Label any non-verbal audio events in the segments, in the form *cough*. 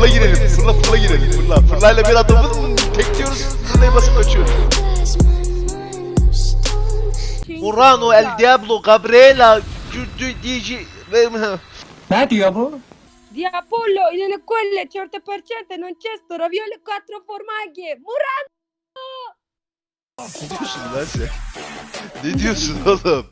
fırla girelim. Fırla fırla girelim. Fırla. Fırlayla bir adamı tekliyoruz. Fırlayı basıp kaçıyoruz. Murano, El Diablo, Gabriela, DJ... Ne diyor bu? Diapollo, nelle quelle certe per certe non c'è sto ravioli quattro formaggi. Murat! Ne diyorsun lan sen? Ne diyorsun oğlum?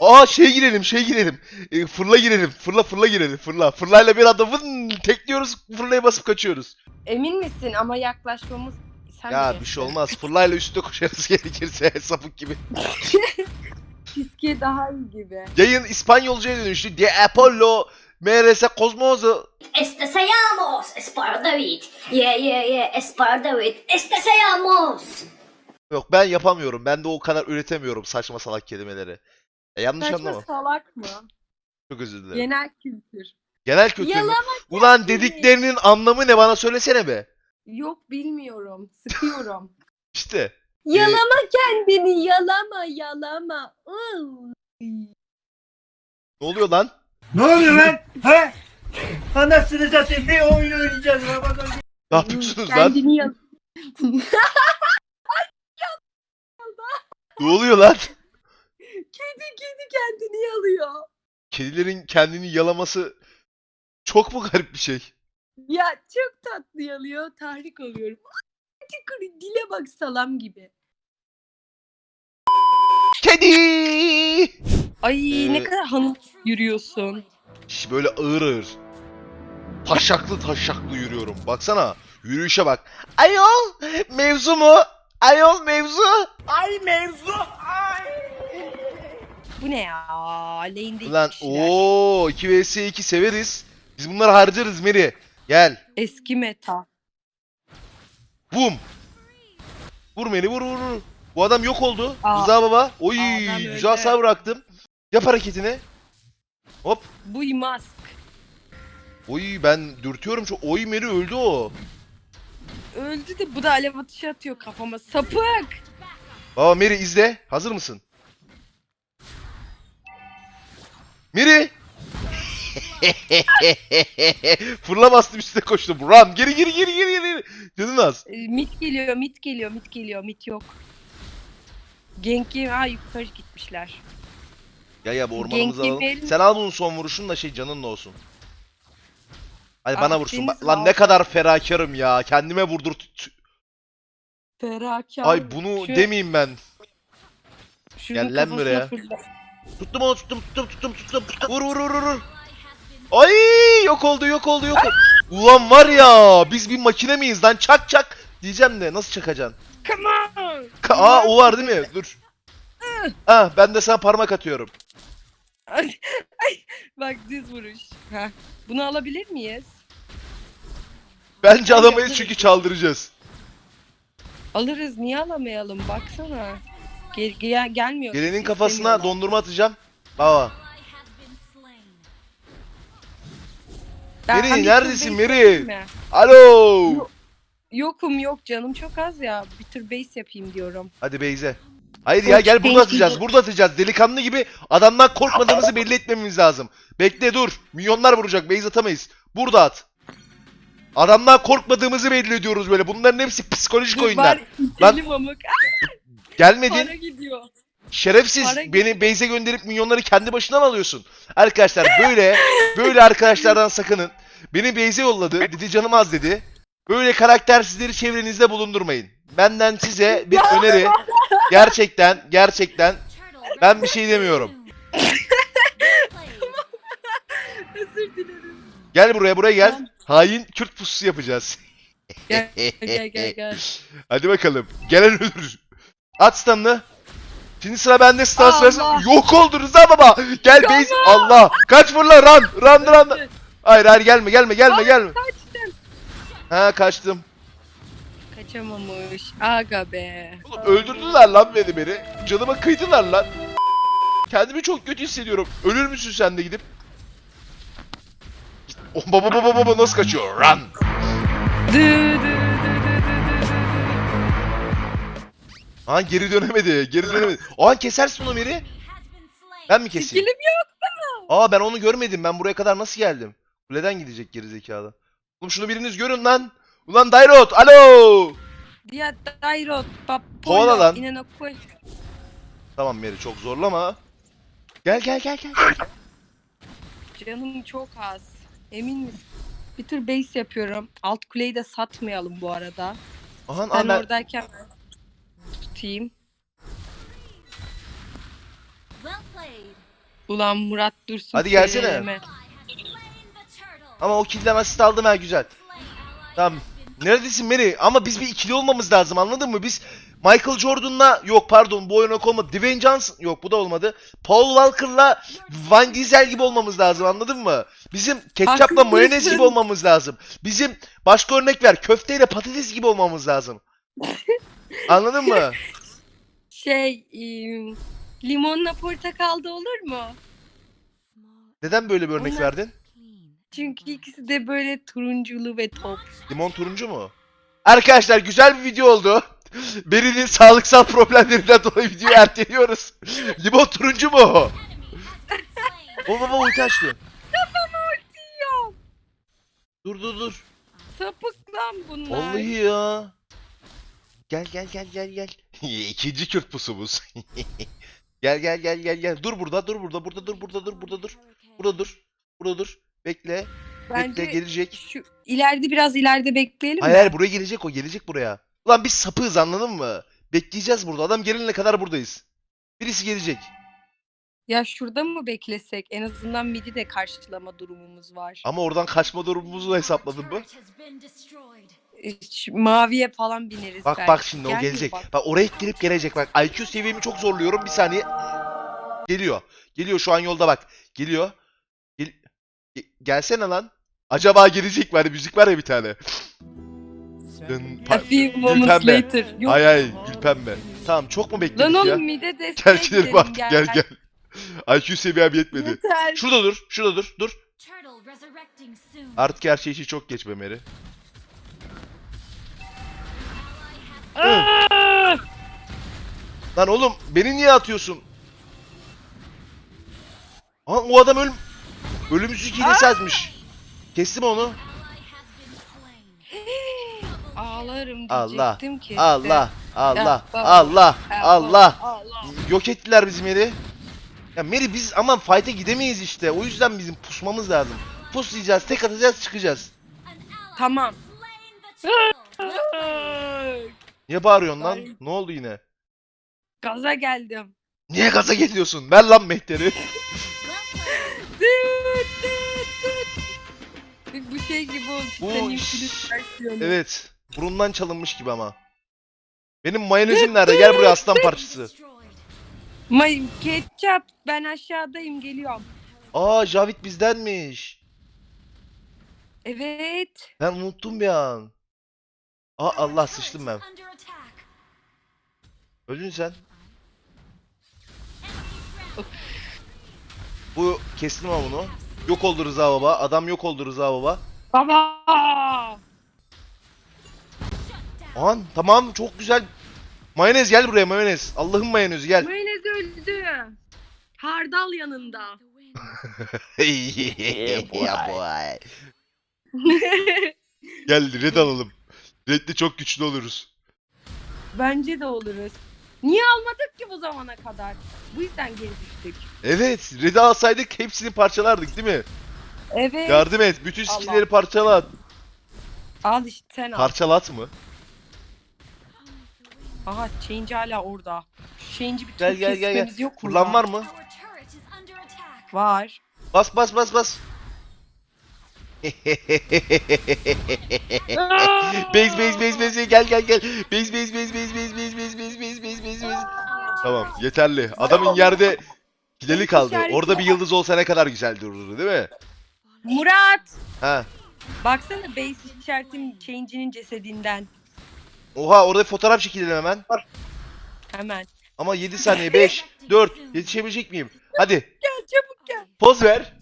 Aa şey girelim şey girelim. E, fırla girelim. Fırla fırla girelim. Fırla. Fırlayla bir adamı tekliyoruz. Fırlayı basıp kaçıyoruz. Emin misin ama yaklaşmamız... Sen Ya bir şey olmaz. Fırlayla üstte koşarız *laughs* gerekirse sapık gibi. *laughs* Fiske daha iyi gibi. Yayın İspanyolcaya dönüştü. De Apollo, MRS Cosmoso. Este es para David. Yeah, yeah, yeah, David. Este. Yok ben yapamıyorum. Ben de o kadar üretemiyorum saçma salak kelimeleri. E, yanlış Saçma anlama. salak mı? Çok özür dilerim. Genel kültür. Genel kötü mü? Yalama Ulan dediklerinin anlamı ne bana söylesene be. Yok bilmiyorum. Sıkıyorum. *laughs* İşte. yalama kendini yalama yalama. Iı. Ne oluyor lan? Ne oluyor lan? He? Anasını satayım bir oyun oynayacağız. Ramazan. Ne yapıyorsunuz lan? Kendini yal... Ne oluyor lan? Kedi kedi kendini yalıyor. Kedilerin kendini yalaması çok mu garip bir şey? Ya çok tatlı yalıyor. Tahrik oluyorum. Tıkırı dile bak salam gibi. Kedi! Ay Ee, ne kadar hanım yürüyorsun. Şş, böyle ağır ağır. Taşaklı taşaklı yürüyorum. Baksana. Yürüyüşe bak. Ayol! Mevzu mu? Ayol mevzu! Ay mevzu. Bu ne ya? Lane'de iki Ulan kişiler. ooo 2 vs 2 severiz. Biz bunları harcarız Meri. Gel. Eski meta. Bum. Vur Meri vur vur vur. Bu adam yok oldu. Aa, Rıza baba. Oy adam güzel öldü. sağ bıraktım. Yap hareketini. Hop. Bu mask. Oy ben dürtüyorum şu. Oy Meri öldü o. Öldü de bu da alev atışı atıyor kafama. Sapık. Baba Meri izle. Hazır mısın? Meri. *laughs* Fırla bastım üstüne koştum. Run. Geri geri geri geri geri. Canın az. Ee, Mit geliyor, mit geliyor, mit geliyor, mit yok. Genki ha yukarı gitmişler. Ya ya bu ormanımızı Genki alalım. verin. Sen al bunun son vuruşun da şey canınla olsun. Hadi bana Ah, vursun. deniz Bak, Lan ne altı. kadar ferakarım ya. Kendime vurdur. Ferakar. Ay bunu Şu- demeyeyim ben. şunun Gel lan kafasına buraya. fırla. Tuttum onu tuttum tuttum tuttum tuttum. Vur vur vur vur. Ay yok oldu yok oldu yok oldu. Ulan var ya biz bir makine miyiz lan çak çak. Diyeceğim de nasıl çakacaksın? Come on. Ka- Aa o var değil mi? Dur. Ha *laughs* ben de sana parmak atıyorum. Ay, ay, bak düz vuruş. Ha. Bunu alabilir miyiz? Bence Ay, alamayız çünkü çaldıracağız. Alırız niye alamayalım baksana. Gel, gel, gelmiyor. Gelenin kafasına İstemiyorlar. dondurma atacağım. Baba. Ben Meri, neredesin tur Meri? yapayım? Alo. Yok. Yokum yok canım çok az ya. Bir tür base yapayım diyorum. Hadi Beyze. Hayır ya gel burada atacağız. Burada atacağız. Delikanlı gibi adamdan korkmadığımızı belli etmemiz lazım. Bekle dur. Milyonlar vuracak. Beyze atamayız. Burada at. Adamdan korkmadığımızı belli ediyoruz böyle. Bunların hepsi psikolojik oyunlar. Lan- itelim amık. *laughs* Para Gelmedin. gidiyor. Şerefsiz. Para Beni Beyze gönderip milyonları kendi başına mı alıyorsun? Arkadaşlar böyle böyle arkadaşlardan sakının. Beni Beyze yolladı. Dedi canım az dedi. Böyle karaktersizleri çevrenizde bulundurmayın. Benden size bir öneri. Gerçekten gerçekten ben bir şey demiyorum. Özür dilerim. Gel buraya buraya gel. Hain Kürt pususu yapacağız. Gel gel gel gel. Hadi bakalım. Gelen ölür. At stun'ını. Şimdi sıra bende stun sırası. Yok oldu Rıza baba. Gel base. Allah. Kaç vur lan run. Run run. Hayır hayır gelme gelme gelme Ay, gelme. Kaçtın. Ha kaçtım. Kaçamamış. Aga be. Oğlum öldürdüler lan beni beni. Canıma kıydılar lan. Kendimi çok kötü hissediyorum. Ölür müsün sen de gidip? Oh, baba baba baba nasıl kaçıyor? Run. Dı dı Aa geri dönemedi. Geri dönemedi. Aa kesersin onu Meri. Ben mi keseyim? Skillim yok. Aa ben onu görmedim. Ben buraya kadar nasıl geldim? Kuleden gidecek geri zekalı. Oğlum şunu biriniz görün lan. Ulan Dairot alo. Diğer Dairot. Kovala lan. Tamam Mary çok zorlama. Gel gel gel gel. Canım çok az. Emin misin? Bir tür base yapıyorum. Alt kuleyi de satmayalım bu arada. Ahan Ben ben... oradayken played. Ulan Murat dursun. Hadi gelsene. turtle. Ama o killden asist aldım ha güzel. Tamam. Neredesin Mary? Ama biz bir ikili olmamız lazım anladın mı? Biz Michael Jordan'la yok pardon bu oyuna olmadı. Dwayne Johnson yok bu da olmadı. Paul Walker'la Van Diesel gibi olmamız lazım anladın mı? Bizim ketçapla mayonez gibi olmamız lazım. Bizim başka örnek ver köfteyle patates gibi olmamız lazım. *laughs* Anladın mı? Şey, ım, limonla portakal da olur mu? Neden böyle bir örnek Onlar- verdin? Çünkü ikisi de böyle turunculu ve top. Limon turuncu mu? Arkadaşlar güzel bir video oldu. Beri'nin sağlıksal problemlerinden dolayı videoyu erteliyoruz. Limon turuncu mu? O baba ulti açtı. Dur dur dur. Sapık lan bunlar. Vallahi ya. Gel gel gel gel gel. *laughs* İkinci Kürt pusumuz. *laughs* gel gel gel gel gel. Dur burada dur burada burada dur burada dur burada dur. Burada dur. Burada dur. Bekle. Bence Bekle gelecek. şu ileride biraz ileride bekleyelim Hayır mi? hayır buraya gelecek o gelecek buraya. Ulan biz sapığız anladın mı? Bekleyeceğiz burada. Adam gelene kadar buradayız. Birisi gelecek. Ya şurada mı beklesek? En azından midi de karşılama durumumuz var. Ama oradan kaçma durumumuzu hesapladın mı? Maviye falan bineriz Bak belki. bak şimdi o gelecek. bak. Bak oraya gelip gelecek bak. IQ seviyemi çok zorluyorum. Bir saniye. Geliyor. Geliyor şu an yolda bak. Geliyor. Gel Ge- gelsene lan. Acaba gelecek mi? Hani müzik var ya bir tane. Dın, A few moments pembe. later. Yok. Ay ay gül pembe. Tamam çok mu bekledik Lan ya? oğlum mide destek Gel gidelim artık gel gel. IQ seviyem yetmedi. Yeter. Şurada dur, şurada dur, dur. Artık her şey için çok geç be Mary. Lan oğlum beni niye atıyorsun? Aa o adam ölüm... Ölümsüz hilesi açmış. Kestim onu. Ağlarım Allah, diyecektim ki. Allah, Allah, baba. Allah, Ya, Allah. Allah. Yok ettiler bizi Mary. Ya Mary biz aman fight'e gidemeyiz işte. O yüzden bizim pusmamız lazım. Puslayacağız, tek atacağız, çıkacağız. Tamam. Niye bağırıyorsun lan? Ay. Ne oldu yine? Gaza geldim. Niye gaza geliyorsun? Ver lan mehteri. Well played. Düt, düt, düt. Bu şey gibi oldu. Bu flüt versiyonu. Evet. Burundan çalınmış gibi ama. Benim mayonezim nerede? Gel buraya aslan parçası. May ketçap ben aşağıdayım geliyorum. Aa Javit bizdenmiş. Evet. Ben unuttum bir an. Aa Allah sıçtım ben. Öldün sen. Bu kestim ama bunu. Yok oldu Rıza baba. Adam yok oldu Rıza baba. Baba. Aman tamam çok güzel. Mayonez gel buraya mayonez. Allah'ın mayonezi gel. Mayonez öldü. Hardal yanında. *laughs* yeah boy. Gel red alalım. Red'de çok güçlü oluruz. Bence de oluruz. Niye almadık ki bu zamana kadar? Bu yüzden geri düştük. Evet, Red'i alsaydık hepsini parçalardık değil mi? Evet. Yardım et, bütün Allah. skinleri parçalat. Al işte sen al. Parçalat mı? Aha, change hala orada. Change'i bir gel, gel, gel, gel. yok burada. Kullan var mı? Var. Bas bas bas bas. *laughs* base base base base gel gel gel. Base base base base base base base base Tamam yeterli. Adamın yerde kileli kaldı. Orada bir yıldız olsa ne kadar güzel dururdu değil mi? Murat! Ha. Baksana base işaretim change'inin cesedinden. Oha orada fotoğraf çekilelim hemen. Hemen. Ama 7 saniye 5 4 yetişebilecek miyim? Hadi Gel çabuk gel. poz ver.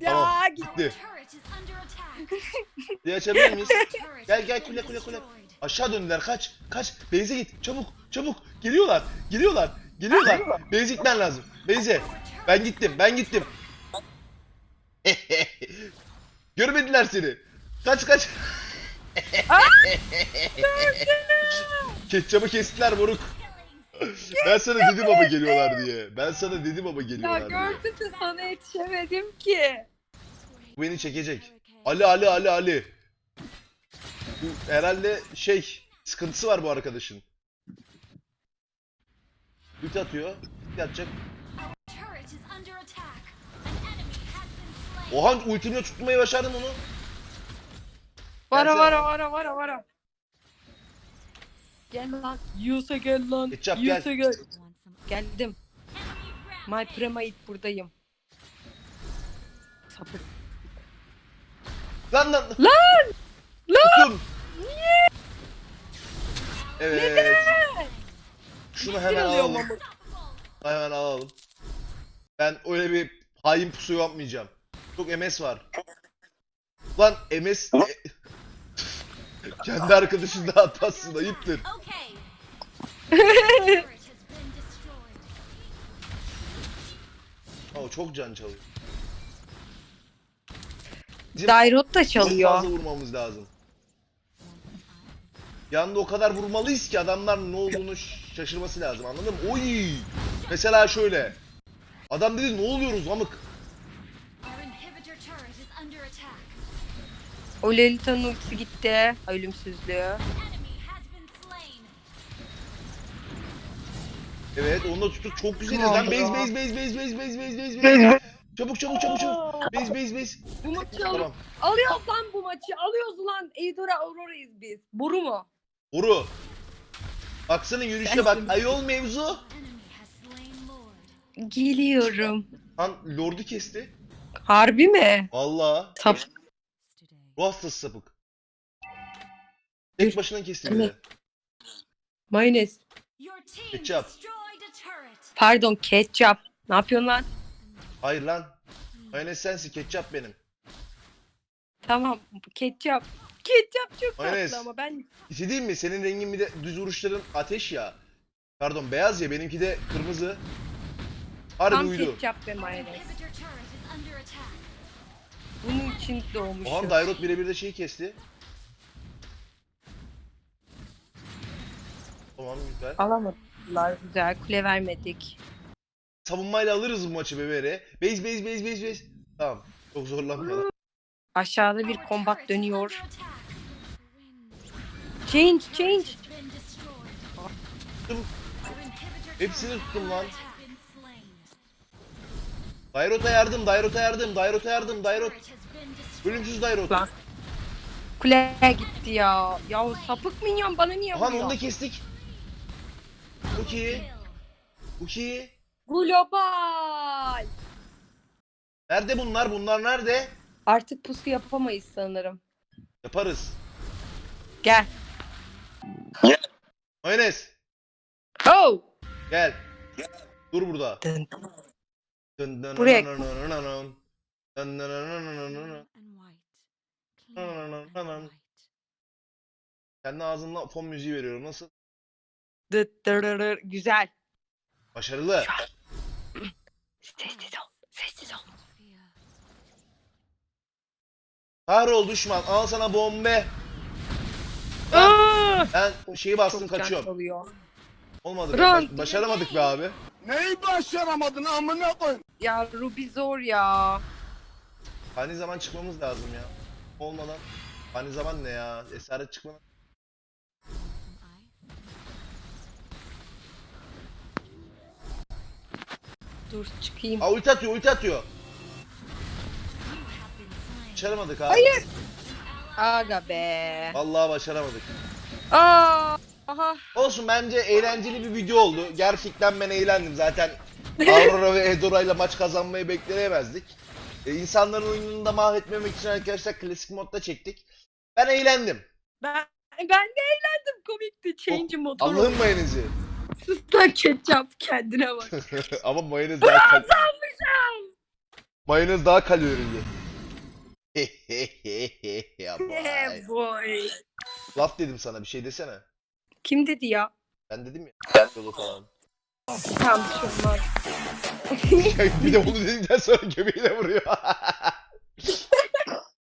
Ya Tamam. git. Gitti. Turret is under attack. Diye açabilir miyiz? Gel gel kule kule kule. Aşağı döndüler kaç kaç. Beyze git çabuk çabuk. Geliyorlar geliyorlar geliyorlar. Beyze gitmen lazım. Beyze ben gittim ben gittim. *laughs* Görmediler seni. Kaç kaç. Ketçabı kestiler moruk. Ben sana dedim ama geliyorlar diye. Ben sana dedim ama Ya geliyorlar diye. gördün mü sana yetişemedim ki. Bu beni çekecek. Ali Ali Ali Ali. Bu herhalde şey sıkıntısı var bu arkadaşın. Ult atıyor. Ult atacak. Oha ultimle tutmayı başardın onu. Vara vara vara vara vara. Gel lan. Yiyorsa gel lan. Ketçap, gel. Yiyorsa gel. Geldim. My Premade buradayım. Sapık. Lan lan. Lan! Tutun. Evet. Şunu hemen alıyorum alalım. Hemen alalım. Ben öyle bir hain pusu yapmayacağım. Çok MS var. Lan MS... E- *laughs* Kendi arkadaşın da hatasın ayıptır. *laughs* Ama çok can çalıyor. Bizim Dairot da çok çalıyor. fazla vurmamız lazım. Yanda o kadar vurmalıyız ki adamlar ne olduğunu şaşırması lazım anladın mı? Oy! Mesela şöyle. Adam dedi ne oluyoruz amık? O Lolita'nın ultisi gitti. Ölümsüzlüğü. Evet onu da tuttuk çok güzel. Tamam Lan base base base base base base base base base. Çabuk çabuk çabuk çabuk. Base base base. Bu maçı Tamam. alıyoruz lan bu maçı. Alıyoruz lan. Eidora Aurora'yız biz. Boru mu? Vuru. Baksana yürüyüşe bak. Ayol mevzu. Geliyorum. Lan Lord'u kesti. Harbi mi? Valla. Sap. Ruh hastası sapık. Tek başına kesti bir de. Mayonez. Turret. Pardon ketçap. Ne yapıyorsun lan? Hayır lan. Mayonez sensin ketçap benim. Tamam ketçap. Ketçap çok Mayonez. tatlı ama ben Bir şey mi? Senin rengin bir de düz vuruşların ateş ya. Pardon beyaz ya benimki de kırmızı. Harbi tam uydu. ketçap ve mayonez. Inhibitor turret is under attack. Bunun için doğmuşum. Ohan Dairot birebir de şeyi kesti. Tamam güzel. Alamadılar güzel. Kule vermedik. Savunmayla alırız bu maçı bebere. Base base base base base. Tamam. Çok zorlanmayalım. Aşağıda bir kombat dönüyor. Change, change. Tuttum. Hepsini tuttum lan. Dairot'a yardım, Dairot'a yardım, Dairot'a yardım, Dairot. Ölümsüz Dairot. Lan. Kuleye gitti ya. Ya o sapık minyon bana niye Aha vuruyor? onu da kestik. Uki. Uki. Global. Nerede bunlar? Bunlar nerede? Artık pusu yapamayız sanırım. Yaparız. Gel. Mayonez. Oh. Gel. Dur burada. Dın. Dın dın Buraya-. Dın dın. Kendi ağzımla fon müziği veriyorum. Nasıl? Dıt dırırır. Güzel. Başarılı. Sessiz ol. Sessiz ol. Kahrol düşman. Al sana bombe. Aa! Ben şeyi bastım Çok kaçıyorum. Olmadı. be. Run. Baş- başaramadık be abi. Neyi başaramadın amına koy? Ya Ruby zor ya. Hani zaman çıkmamız lazım ya. Olmadan. Hani zaman ne ya? Esaret çıkmadan. Dur çıkayım. Aa ulti atıyor ulti atıyor. Başaramadık abi. Hayır. Aga be. Vallahi başaramadık. Aa. Aha. Olsun bence eğlenceli bir video oldu. Gerçekten ben eğlendim zaten. Aurora ve Edora ile maç kazanmayı bekleyemezdik. E, insanların oyununu da mahvetmemek için arkadaşlar klasik modda çektik. Ben eğlendim. Ben ben de eğlendim komikti. Change motoru. Allah'ın mayonezi. Sus lan ketçap kendine bak. *laughs* Ama mayonez daha kal- Mayonez daha kalorili. *laughs* Ya boy. Laf dedim sana bir şey desene. Kim dedi ya? Ben dedim ya. Yolu falan. Tamam bir şey olmaz. *laughs* bir de bunu dedikten sonra göbeğine vuruyor. *laughs*